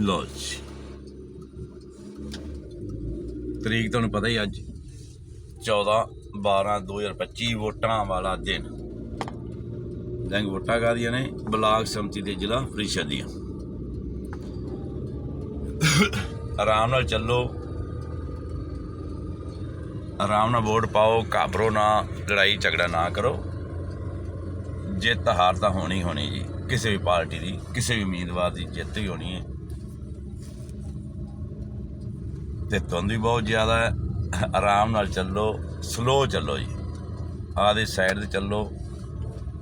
ਲੋ ਜੀ। ਤਰੀਕ ਤੁਹਾਨੂੰ ਪਤਾ ਹੀ ਅੱਜ। 14 12 2025 ਵੋਟਾਂ ਵਾਲਾ ਦਿਨ। ਜੰਗ ਵੋਟਾਂ ਕਾਦੀਆਂ ਨੇ? ਬਲਾਕ ਸੰਮਤੀ ਦੇ ਜ਼ਿਲ੍ਹਾ ਪ੍ਰੀਸ਼ਦ ਦੀਆਂ। ਆਰਾਮ ਨਾਲ ਚੱਲੋ। ਆਰਾਮ ਨਾਲ ਵੋਟ ਪਾਓ, ਘਾਬਰੋ ਨਾ, ਲੜਾਈ ਝਗੜਾ ਨਾ ਕਰੋ। ਜਿੱਤ ਹਾਰ ਤਾਂ ਹੋਣੀ ਹੋਣੀ ਜੀ। ਕਿਸੇ ਵੀ ਪਾਰਟੀ ਦੀ, ਕਿਸੇ ਵੀ ਉਮੀਦਵਾਰ ਦੀ ਜਿੱਤ ਹੀ ਹੋਣੀ ਹੈ। ਤੇ ਧੁੰਦ ਵੀ ਬਹੁਤ ਜ਼ਿਆਦਾ ਹੈ। ਆਰਾਮ ਨਾਲ ਚੱਲੋ ਸਲੋ ਚੱਲੋ ਜੀ। ਆਦੇ ਸਾਈਡ ਤੇ ਚੱਲੋ,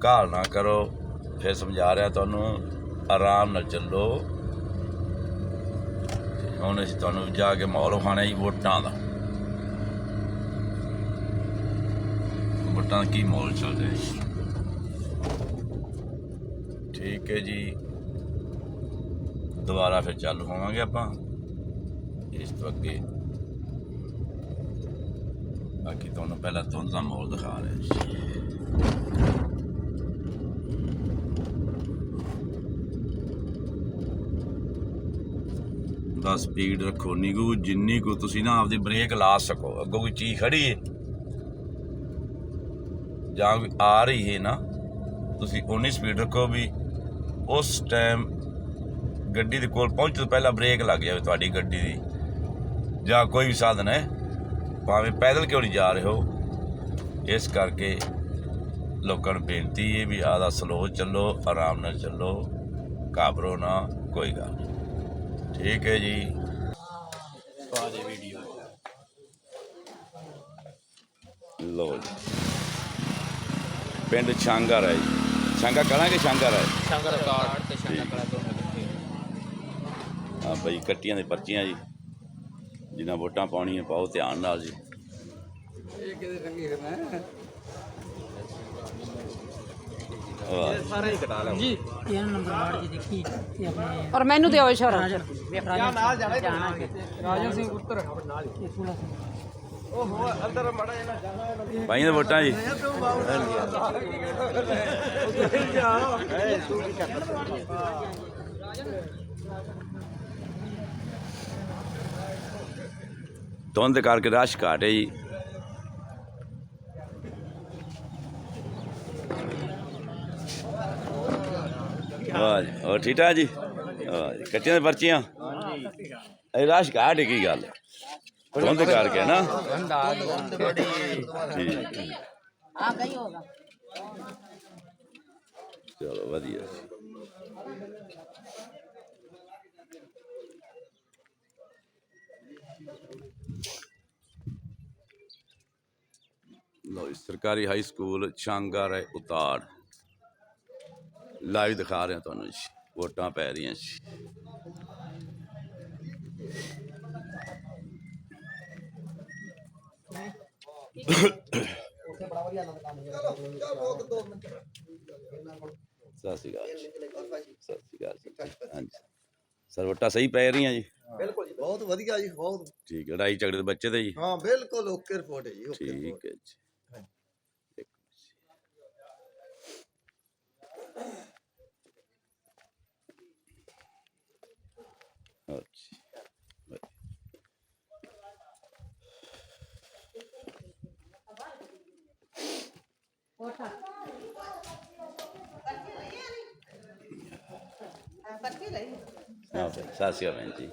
ਘਾਲ ਨਾ ਕਰੋ, ਫਿਰ ਸਮਝਾ ਰਿਹਾ ਤੁਹਾਨੂੰ, ਆਰਾਮ ਨਾਲ ਚੱਲੋ। ਹੁਣ ਅਸੀਂ ਤੁਹਾਨੂੰ ਜਾ ਕੇ ਮਾਹੌਲ ਖਾਣਾ ਜੀ ਵੋਟਾਂ ਦਾ। ਵੋਟਾਂ ਦਾ ਕੀ ਮਾਹੌਲ ਚੱਲ ਰਿਹਾ ਜੀ? ਠੀਕ ਹੈ ਜੀ। ਦੁਬਾਰਾ ਫਿਰ ਚੱਲ ਹੋਵਾਂਗੇ ਆਪਾਂ। ਇਸ ਤੋਂ ਅੱਗੇ ਬਾਕੀ ਤੁਹਾਨੂੰ ਪਹਿਲਾਂ ਧੁੰਦ ਦਾ ਮਾਹੌਲ ਦਿਖਾ ਰਿਹਾ ਜੀ ਦਾ ਸਪੀਡ ਰੱਖੋ, ਨਿਗੂ, ਜਿੰਨੀ ਕੋ ਤੁਸੀਂ ਨਾ ਆਪਦੀ ਬ੍ਰੇਕ ਲਾ ਸਕੋ, ਅੱਗੋਂ ਕੋਈ ਚੀਜ਼ ਖੜੀ ਹੈ ਜਾਂ ਕੋਈ ਆ ਰਹੀ ਹੈ ਨਾ, ਤੁਸੀਂ ਓਨੀ ਸਪੀਡ ਰੱਖੋ ਵੀ ਉਸ ਟਾਈਮ ਗੱਡੀ ਦੇ ਕੋਲ ਪਹੁੰਚਣ ਤੋਂ ਪਹਿਲਾਂ ਬ੍ਰੇਕ ਲੱਗ ਜਾਵੇ ਤੁਹਾਡੀ ਗੱਡੀ ਦੀ। ਜਾਂ ਕੋਈ ਵੀ ਸਾਧਨ ਹੈ ਭਾਵੇਂ ਪੈਦਲ ਕਿਉਂ ਨਹੀਂ ਜਾ ਰਹੇ ਹੋ ਇਸ ਕਰਕੇ ਲੋਕਾਂ ਨੂੰ ਬੇਨਤੀ ਹੈ ਵੀ ਆਦਾ ਸਲੋ ਚੱਲੋ ਆਰਾਮ ਨਾਲ ਚੱਲੋ ਘਾਬਰੋ ਨਾ ਕੋਈ ਗੱਲ ਠੀਕ ਹੈ ਜੀ। ਲੋ ਜੀ। ਪਿੰਡ ਛਾਂਗਰ ਹੈ ਜੀ। ਛਾਂਗਾ ਕਲਾਂ ਕਿ ਛਾਂਗਰ ਹੈ ਸ਼ੰਕਰ ਕਾਰਡ ਤੇ ਸ਼ੰਕਰ ਕਲਾ ਤੋਂ ਆ ਬਈ ਕੱਟੀਆਂ ਦੇ ਪਰਚੀਆਂ ਜੀ। ਜਿਨ੍ਹਾਂ ਵੋਟਾਂ ਪਾਉਣੀਆਂ ਪਾਓ ਧਿਆਨ ਨਾਲ ਜੀ। ਇਹ ਕਿਹਦੇ ਰੰਗੀ ਕਰਨਾ ਜੀ ਨੰਬਰ ਵਾਰਡ ਦੀ ਦੇਖੀ ਤੇ ਆਪਣੇ ਔਰ ਮੈਨੂੰ ਦਿਓ ਇਸ਼ਾਰਾ ਰਾਜਨ ਨਾਲ ਜਾਣਾ ਰਾਜਨ ਸਿੰਘ ਉੱਤਰ ਇਹ ਫੂਲਾ ਸਿੰਘ ਭਾਈਆਂ ਦੇ ਵੋਟਾਂ ਜੀ। ਧੁੰਦ ਕਰਕੇ ਰਸ਼ ਘਾਟ ਹੈ ਜੀ ਵਾਹ ਜੀ ਹੋਰ ਠੀਕ ਠਾਕ ਜੀ ਵਾਹ ਜੀ ਕੱਟੀਆਂ ਦੇ ਪਰਚੀਆਂ ਇਹ ਰਸ਼ ਘਾਟ ਹੈ ਕੀ ਗੱਲ ਹੈ ਧੁੰਦ ਕਰਕੇ ਨਾ ਠੀਕ ਹੈ। ਆ ਗਈ ਹੋਗਾ ਚਲੋ ਵਧੀਆ ਜੀ ਲੋ ਜੀ, ਸਰਕਾਰੀ high school Chhanga Rai Utar live ਦਿਖਾ ਰਹੇ ਹਾਂ ਤੁਹਾਨੂੰ ਜੀ ਵੋਟਾਂ ਪੈ ਰਹੀਆਂ ਜੀ। ਸਤਿ ਸ਼੍ਰੀ ਅਕਾਲ ਜੀ। ਸਤਿ ਸ਼੍ਰੀ ਅਕਾਲ ਜੀ। ਹਾਂਜੀ। ਸਰ ਵੋਟਾਂ ਸਹੀ ਪੈ ਰਹੀਆਂ ਜੀ? ਬਿਲਕੁਲ ਜੀ ਬਹੁਤ ਵਧੀਆ ਜੀ ਬਹੁਤ। ਠੀਕ ਹੈ ਲੜਾਈ ਝਗੜੇ ਦੇ ਬੱਚੇ ਤੇ ਜੀ? ਹਾਂ ਬਿਲਕੁਲ ਓਕੇ ਰਿਪੋਰਟ ਹੈ ਜੀ ਓਕੇ ਠੀਕ ਰਿਪੋਰਟ। ਹੈ ਜੀ। ਹਾਂ ਭਾਈ, ਸਤਿ ਸ਼੍ਰੀ ਅਕਾਲ ਭੈਣ ਜੀ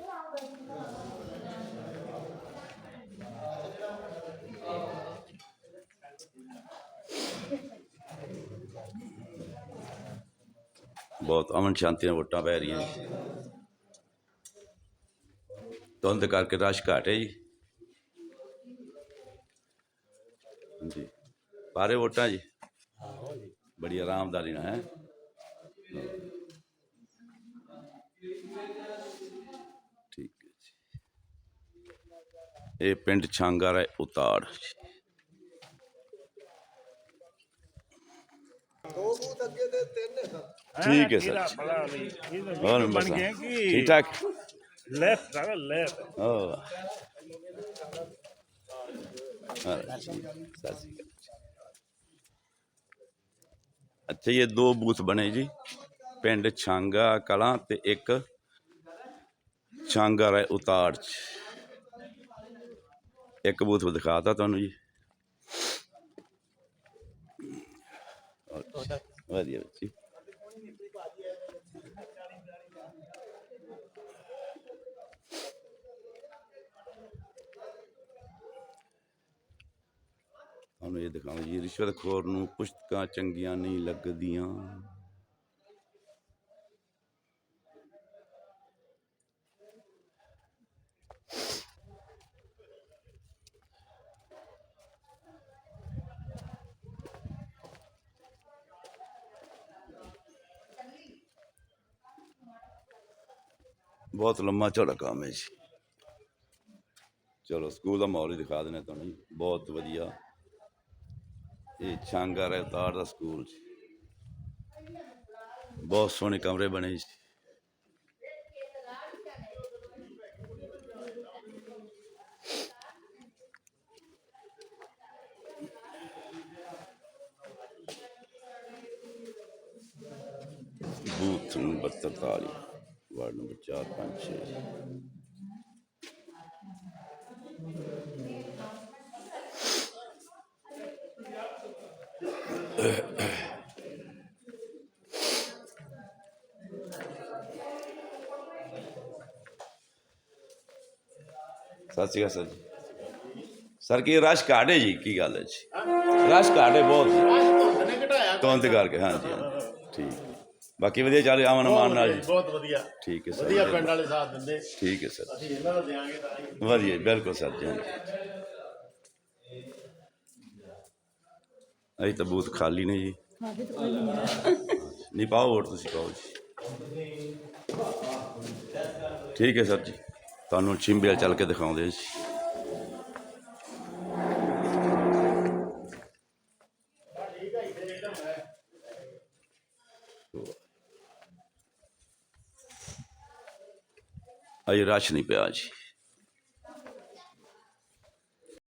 ਬਹੁਤ ਅਮਨ ਸ਼ਾਂਤੀ ਨਾਲ ਵੋਟਾਂ ਪੈ ਰਹੀਆਂ ਜੀ ਧੁੰਦ ਕਰਕੇ ਰਸ਼ ਘੱਟ ਹੈ ਜੀ ਜੀ ਪਾਰੇ ਵੋਟਾਂ ਜੀ ਬੜੀ ਆਰਾਮਦਾਰੀ ਨਾਲ ਹੈ ਠੀਕ ਹੈ ਜੀ ਇਹ ਪਿੰਡ ਛਾਂਗਾ ਹੈ ਉਤਾੜ ਦੋ ਬੂਥ ਅੱਗੇ ਦੇ ਤਿੰਨ ਹੈ ਸਰ ਠੀਕ ਹੈ ਸਰ ਹੋਰ ਬਸ ਠੀਕ ਠਾਕ left, I got left. Oh. ਸਤਿ ਸ਼੍ਰੀ ਅਕਾਲ ਅੱਛਾ ਇਹ ਦੋ ਬੂਥ ਬਣੇ ਜੀ, ਪਿੰਡ ਛਾਂਗਾ ਕਲਾਂ ਤੇ ਇੱਕ ਛਾਂਗਰ ਹੈ ਉਤਾੜ ਚ। ਇੱਕ ਬੂਥ ਦਿਖਾਤਾ ਤੁਹਾਨੂੰ ਜੀ। ਤੁਹਾਨੂੰ ਇਹ ਦਿਖਾਵਾਂ ਜੀ ਰਿਸ਼ਵਤਖੋਰ ਨੂੰ ਪੁਸਤਕਾਂ ਚੰਗੀਆਂ ਨਹੀਂ ਲੱਗਦੀਆਂ। ਬਹੁਤ ਲੰਮਾ ਚੌੜਾ ਕੰਮ ਹੈ ਜੀ। ਚਲੋ, ਸਕੂਲ ਦਾ ਮਾਹੌਲ ਹੀ ਦਿਖਾ ਦਿੰਦੇ ਤੁਹਾਨੂੰ ਬਹੁਤ ਵਧੀਆ। ਇਹ ਛਾਂਗਰ ਹੈ ਤਾਰ ਦਾ ਸਕੂਲ ਜੀ ਬਹੁਤ ਸੋਹਣੇ ਕਮਰੇ ਬਣੇ ਜੀ ਬੂਥ ਨੰਬਰ 43 ਵਾਰਡ ਨੰਬਰ 4 5 6 ਸਤਿ ਸ਼੍ਰੀ ਅਕਾਲ ਸਰ ਜੀ। ਸਰ ਕੀ ਰਸ਼ ਘੱਟ ਹੈ ਜੀ? ਕੀ ਗੱਲ ਹੈ ਜੀ? ਰਸ਼ ਘੱਟ ਹੈ ਬਹੁਤ ਤੋਂ ਤੇ ਕਰਕੇ ਹਾਂਜੀ ਹਾਂਜੀ। ਠੀਕ ਬਾਕੀ ਵਧੀਆ ਚੱਲ ਰਿਹਾ ਅਮਨ ਮਾਨ ਨਾਲ ਜੀ। ਬਹੁਤ ਵਧੀਆ। ਠੀਕ ਹੈ ਸਰ ਵਧੀਆ ਪਿੰਡ ਵਾਲੇ ਸਾਥ ਦਿੰਦੇ। ਠੀਕ ਹੈ ਸਰ। ਅਸੀਂ ਇਹਨਾਂ ਨੂੰ ਦੇਾਂਗੇ ਤਾਂ ਹੀ ਵਧੀਆ ਜੀ, ਬਿਲਕੁਲ ਸਰ ਜੀ ਹਾਂਜੀ। ਅਜੇ ਤਾਂ ਬੂਥ ਖਾਲੀ ਨੇ ਜੀ। ਨਹੀਂ ਪਾਓ ਵੋਟ ਤੁਸੀਂ ਪਾਓ ਜੀ। ਠੀਕ ਹੈ ਸਰ ਜੀ। ਤੁਹਾਨੂੰ ਚਿੰਬਿਆ ਚੱਲ ਕੇ ਦਿਖਾਉਂਦੇ ਜੀ। ਅਜੇ ਰਸ਼ ਨਹੀਂ ਪਿਆ ਜੀ।